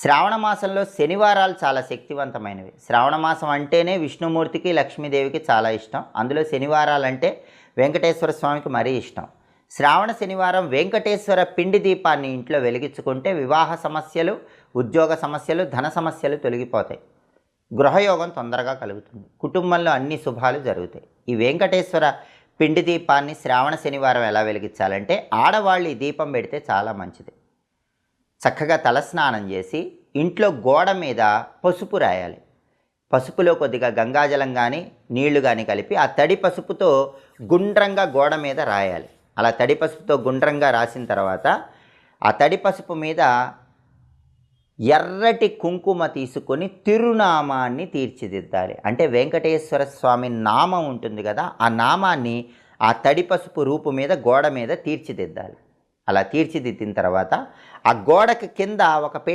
శ్రావణ మాసంలో శనివారాలు చాలా శక్తివంతమైనవి. శ్రావణ మాసం అంటేనే విష్ణుమూర్తికి లక్ష్మీదేవికి చాలా ఇష్టం. అందులో శనివారాలు అంటే వెంకటేశ్వర స్వామికి మరీ ఇష్టం. శ్రావణ శనివారం వెంకటేశ్వర పిండి దీపాన్ని ఇంట్లో వెలిగించుకుంటే వివాహ సమస్యలు ఉద్యోగ సమస్యలు ధన సమస్యలు తొలగిపోతాయి. గృహయోగం తొందరగా కలుగుతుంది. కుటుంబంలో అన్ని శుభాలు జరుగుతాయి. ఈ వెంకటేశ్వర పిండి దీపాన్ని శ్రావణ శనివారం ఎలా వెలిగించాలంటే ఆడవాళ్ళు ఈ దీపం పెడితే చాలా మంచిది. చక్కగా తలస్నానం చేసి ఇంట్లో గోడ మీద పసుపు రాయాలి. పసుపులో కొద్దిగా గంగాజలం కానీ నీళ్ళు కానీ కలిపి ఆ తడి పసుపుతో గుండ్రంగా గోడ మీద రాయాలి. అలా తడి పసుపుతో గుండ్రంగా రాసిన తర్వాత ఆ తడి పసుపు మీద ఎర్రటి కుంకుమ తీసుకొని తిరునామాన్ని తీర్చిదిద్దాలి. అంటే వెంకటేశ్వర స్వామి నామం ఉంటుంది కదా ఆ నామాన్ని ఆ తడి పసుపు రూపు మీద గోడ మీద తీర్చిదిద్దాలి. అలా తీర్చిదిద్దిన తర్వాత ఆ గోడకి కింద ఒక పే